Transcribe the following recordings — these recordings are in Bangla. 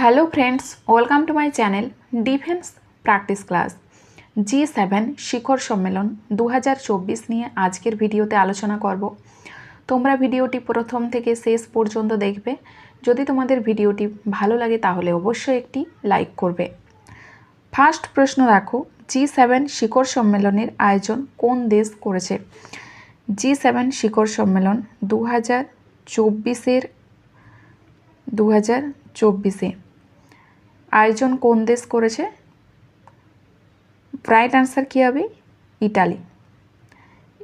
Hello friends welcome to my channel defence practice class G seven শিখর সম্মেলন দু হাজার চব্বিশ নিয়ে আজকের ভিডিওতে আলোচনা করব। তোমরা ভিডিওটি প্রথম থেকে শেষ পর্যন্ত দেখবে। যদি তোমাদের ভিডিওটি ভালো লাগে তাহলে অবশ্যই একটি লাইক করবে। ফার্স্ট প্রশ্ন দেখো জি সেভেন শিখর সম্মেলনের আয়োজন কোন দেশ করেছে? জি সেভেন শিখর সম্মেলন দু হাজার চব্বিশের দু হাজার চব্বিশে। আয়োজন কোন দেশ করেছে? রাইট আনসার কী হবে? ইটালি।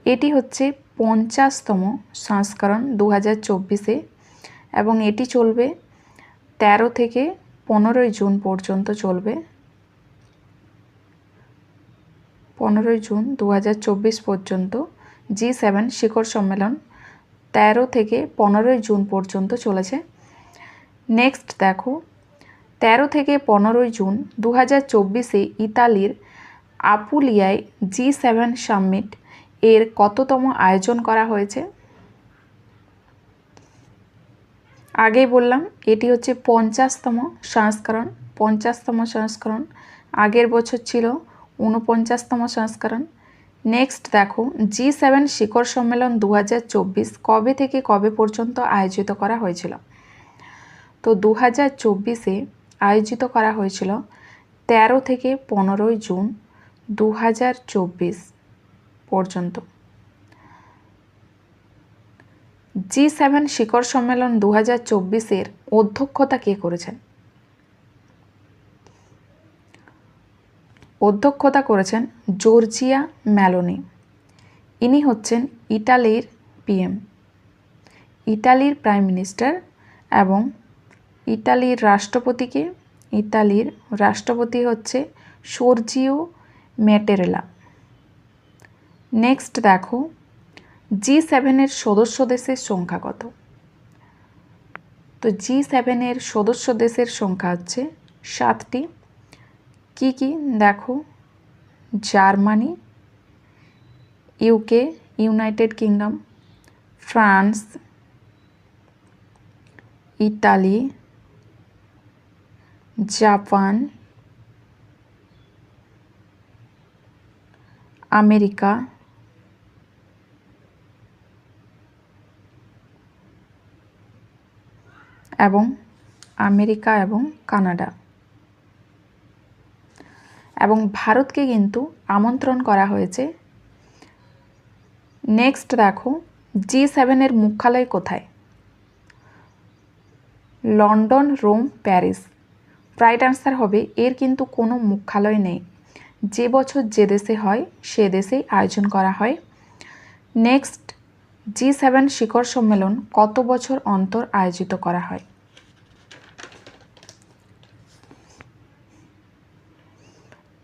এটি হচ্ছে পঞ্চাশতম সংস্করণ দু হাজার চব্বিশে এবং এটি চলবে তেরো থেকে পনেরোই জুন পর্যন্ত চলবে। পনেরোই জুন দু হাজার চব্বিশ পর্যন্ত জি সেভেন শিখর সম্মেলন তেরো থেকে পনেরোই জুন পর্যন্ত চলেছে। নেক্সট দেখো তেরো থেকে পনেরোই জুন দু হাজার চব্বিশে ইতালির আপুলিয়ায় জি সেভেন সামিট এর কততম আয়োজন করা হয়েছে? আগেই বললাম, এটি হচ্ছে পঞ্চাশতম সংস্করণ পঞ্চাশতম সংস্করণ। আগের বছর ছিল ঊনপঞ্চাশতম সংস্করণ। নেক্সট দেখো, জি সেভেন শিখর সম্মেলন দু হাজার চব্বিশ কবে থেকে কবে পর্যন্ত আয়োজিত করা হয়েছিল? তো দু হাজার চব্বিশে আয়োজিত করা হয়েছিল তেরো থেকে পনেরোই জুন দু হাজার চব্বিশ পর্যন্ত। জি সেভেন শিখর সম্মেলন দু হাজার চব্বিশের অধ্যক্ষতা কে করেছেন? অধ্যক্ষতা করেছেন জর্জিয়া ম্যালোনি। ইনি হচ্ছেন ইটালির পিএম ইটালির প্রাইম মিনিস্টার এবং ইতালির রাষ্ট্রপতিকে, ইতালির রাষ্ট্রপতি হচ্ছে সর্জিও মেটেরেলা নেক্সট দেখো, জি সেভেনের সদস্য দেশের সংখ্যা কত? তো জি সেভেনের সদস্য দেশের সংখ্যা হচ্ছে সাতটি। কি কি? দেখো, Germany, UK, United Kingdom, France, Italy Japan, America, এবং আমেরিকা এবং কানাডা। এবং ভারতকে কিন্তু আমন্ত্রণ করা হয়েছে। নেক্সট দেখো, জি সেভেনের মুখ্যালয় কোথায়? London, Rome, Paris. Right answer হবে, এর কিন্তু কোনো মুখ্যালয় নেই। যে বছর যে দেশে হয়, সে দেশেই আয়োজন করা হয়। নেক্সট জি সেভেন শিখর সম্মেলন কত বছর অন্তর আয়োজিত করা হয়?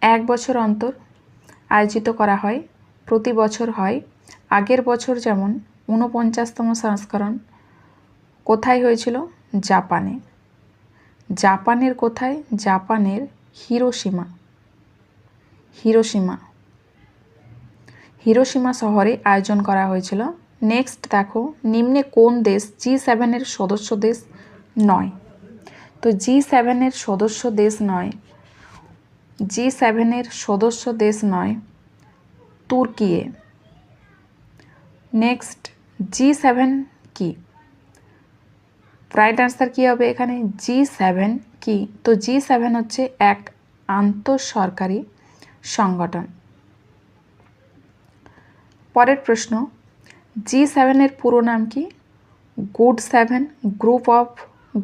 এক বছর অন্তর আয়োজিত করা হয়, প্রতি বছর হয়। আগের বছর যেমন ঊনপঞ্চাশতম সংস্করণ কোথায় হয়েছিল? জাপানে। জাপানের কোথায়? জাপানের হিরোসীমা হিরোসীমা হিরোসীমা শহরে আয়োজন করা হয়েছিল। নেক্সট দেখো, নিম্নে কোন দেশ? জি সেভেনের সদস্য দেশ নয়। তো জি সেভেনের সদস্য দেশ নয়। জি সেভেনের সদস্য দেশ নয় তুর্কিয়ে। নেক্সট, জি সেভেন কি? রাইট আনসার কী হবে এখানে? জি সেভেন কি? তো জি সেভেন হচ্ছে এক আন্তঃসরকারি সংগঠন। পরের প্রশ্ন জি সেভেনের পুরো নাম কি? Good seven group of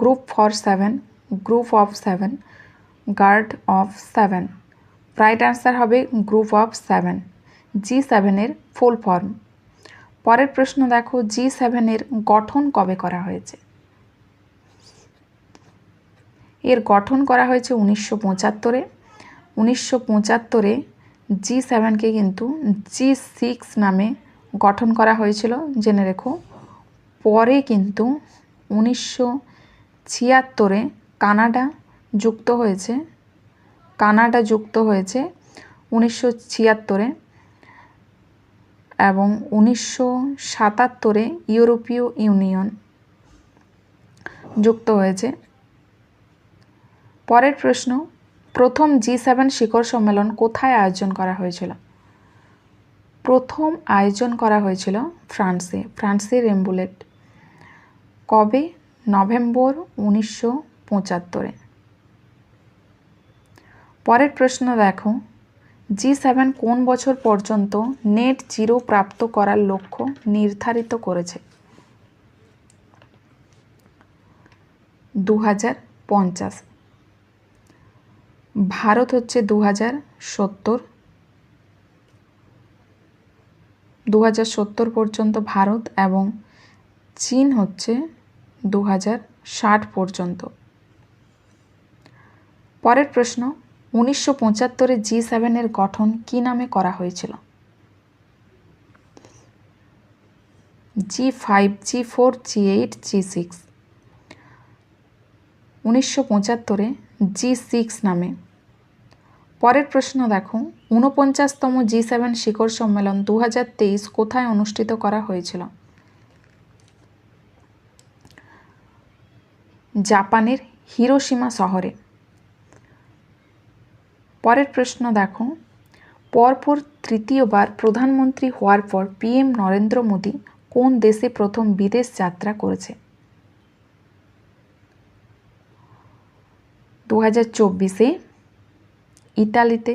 group for seven group of seven guard of seven right answer হবে গ্রুপ অফ সেভেন জি সেভেনের ফুল ফর্ম পরের প্রশ্ন দেখো জি সেভেনের গঠন কবে করা হয়েছে? এর গঠন করা হয়েছে উনিশশো পঁচাত্তরে। উনিশশো পঁচাত্তরে জি সেভেনকে কিন্তু জি সিক্স নামে গঠন করা হয়েছিল, জেনে রেখো। পরে কিন্তু উনিশশো ছিয়াত্তরে কানাডা যুক্ত হয়েছে। কানাডা যুক্ত হয়েছে উনিশশো ছিয়াত্তরে এবং উনিশশো সাতাত্তরে ইউরোপীয় ইউনিয়ন যুক্ত হয়েছে। পরের প্রশ্ন, প্রথম জি সেভেন শিখর সম্মেলন কোথায় আয়োজন করা হয়েছিল? প্রথম আয়োজন করা হয়েছিল ফ্রান্সে ফ্রান্সে রেম্বুলেট। কবে? নভেম্বর উনিশশো পঁচাত্তরে। পরের প্রশ্ন দেখো, জি সেভেন কোন বছর পর্যন্ত নেট জিরো প্রাপ্ত করার লক্ষ্য নির্ধারিত করেছে? দু হাজার পঞ্চাশ। ভারত হচ্ছে দু হাজার সত্তর। দু হাজার সত্তর পর্যন্ত ভারত এবং চীন হচ্ছে দু হাজার ষাট পর্যন্ত। পরের প্রশ্ন, উনিশশো পঁচাত্তরে জি সেভেনের গঠন কী নামে করা হয়েছিল? G five, G four, G eight, G six. উনিশশো পঁচাত্তরে জি সিক্স নামে। পরের প্রশ্ন দেখো, ঊনপঞ্চাশতম জি সেভেন শিখর সম্মেলন দু হাজার তেইশ কোথায় অনুষ্ঠিত করা হয়েছিল? জাপানের হিরোসীমা শহরে। পরের প্রশ্ন দেখো, পরপর তৃতীয়বার প্রধানমন্ত্রী হওয়ার পর পিএম নরেন্দ্র মোদী কোন দেশে প্রথম বিদেশ যাত্রা করেছে? দু হাজার চব্বিশে ইতালিতে,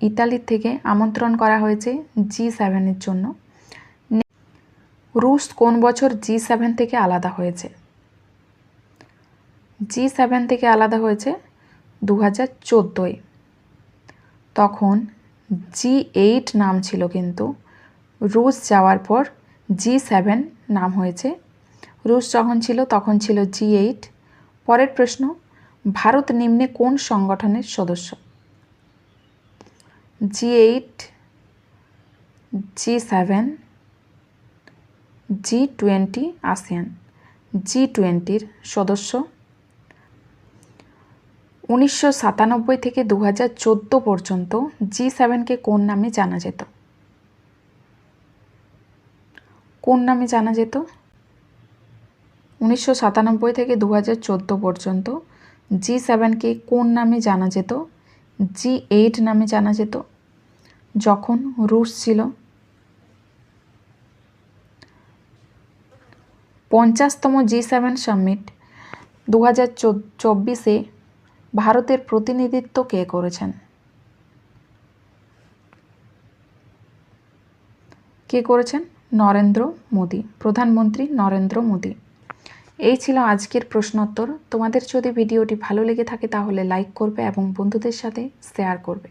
ইতালি থেকে আমন্ত্রণ করা হয়েছে জি সেভেনের জন্য। রুশ কোন বছর জি সেভেন থেকে আলাদা হয়েছে? জি সেভেন থেকে আলাদা হয়েছে দু হাজার চোদ্দোয়। তখন জি এইট নাম ছিল কিন্তু। রুশ যাওয়ার পর জি সেভেন নাম হয়েছে। রুশ যখন ছিল তখন ছিল জি এইট। পরের প্রশ্ন, ভারত নিম্নে কোন সংগঠনের সদস্য? G eight, G seven, G twenty ASEAN G টোয়েন্টির সদস্য, উনিশশো সাতানব্বই থেকে দু হাজার চোদ্দ পর্যন্ত জি সেভেনকে কোন নামে জানা যেত? কোন নামে জানা যেত? উনিশশো সাতানব্বই থেকে দু হাজার চোদ্দ পর্যন্ত। জি সেভেনকে কোন নামে জানা যেত? জি এইট নামে জানা যেত। যখন রুশ ছিল। পঞ্চাশতম জি সেভেন সামিট দু হাজার চব্বিশে ভারতের প্রতিনিধিত্ব কে করেছেন? কে করেছেন? নরেন্দ্র মোদী, প্রধানমন্ত্রী নরেন্দ্র মোদী। এই ছিল আজকের প্রশ্নোত্তর। তোমাদের যদি ভিডিওটি ভালো লেগে থাকে তাহলে লাইক করবে এবং বন্ধুদের সাথে শেয়ার করবে।